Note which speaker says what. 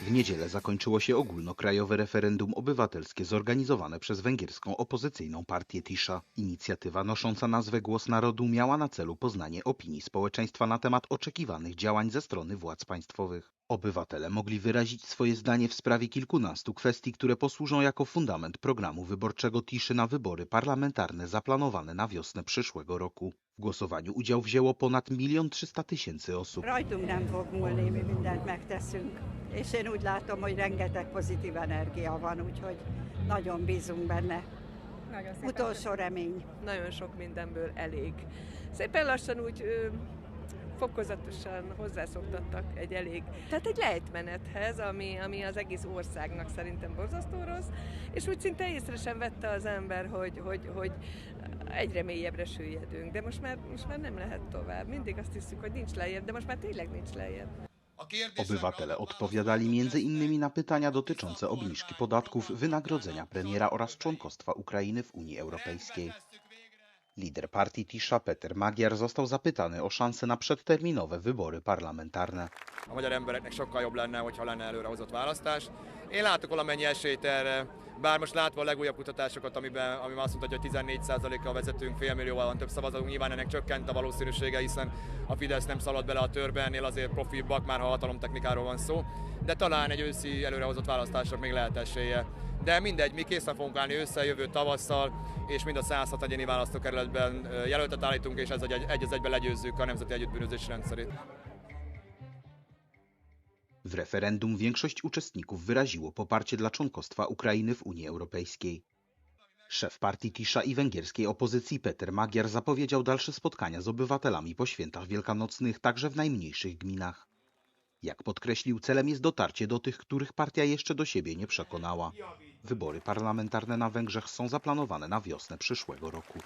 Speaker 1: W niedzielę zakończyło się ogólnokrajowe referendum obywatelskie zorganizowane przez węgierską opozycyjną partię Tisza. Inicjatywa nosząca nazwę Głos Narodu miała na celu poznanie opinii społeczeństwa na temat oczekiwanych działań ze strony władz państwowych. Obywatele mogli wyrazić swoje zdanie w sprawie kilkunastu kwestii, które posłużą jako fundament programu wyborczego Tiszy na wybory parlamentarne zaplanowane na wiosnę przyszłego roku. W głosowaniu udział wzięło ponad milion trzysta tysięcy osób.
Speaker 2: Rajtunk nem fog múlni, mi mindent megteszünk, és én úgy látom, hogy rengeteg pozitív energia van, úgyhogy nagyon bízunk benne.
Speaker 3: Nagyon szépen
Speaker 2: Utolsó remény.
Speaker 4: nagyon sok mindenből elég. Szépen lassan úgy fokozatosan hozzászoktattak egy elég, tehát egy lejtmenethez, ami, ami az egész országnak szerintem borzasztó rossz, és úgy szinte észre sem vette az ember, hogy, hogy, hogy egyre mélyebbre süllyedünk, de most már, most már nem lehet tovább. Mindig azt hiszük, hogy nincs lejjebb, de most már tényleg nincs lejjebb.
Speaker 1: Obywatele odpowiadali między innymi na pytania dotyczące obniżki podatków, wynagrodzenia premiera oraz członkostwa Ukrainy w Unii Europejskiej. Lider partii Tisza Peter Magyar został zapytany o szanse na przedterminowe wybory parlamentarne.
Speaker 5: a magyar embereknek sokkal jobb lenne, hogyha lenne előrehozott választás. Én látok valamennyi esélyt erre, bár most látva a legújabb kutatásokat, amiben, amiben azt mutatja, hogy 14%-kal vezetünk, félmillióval van több szavazatunk, nyilván ennek csökkent a valószínűsége, hiszen a Fidesz nem szalad bele a törbe, ennél azért profibbak, már ha hatalomtechnikáról van szó, de talán egy őszi előrehozott választások még lehet esélye. De mindegy, mi készen fogunk állni össze jövő tavasszal, és mind a 106 egyéni választókerületben jelöltet állítunk, és ez egy, egy az egyben legyőzzük a nemzeti együttbűnözés rendszerét.
Speaker 1: W referendum większość uczestników wyraziło poparcie dla członkostwa Ukrainy w Unii Europejskiej. Szef partii Tisza i węgierskiej opozycji Peter Magyar zapowiedział dalsze spotkania z obywatelami po świętach wielkanocnych, także w najmniejszych gminach. Jak podkreślił, celem jest dotarcie do tych, których partia jeszcze do siebie nie przekonała. Wybory parlamentarne na Węgrzech są zaplanowane na wiosnę przyszłego roku.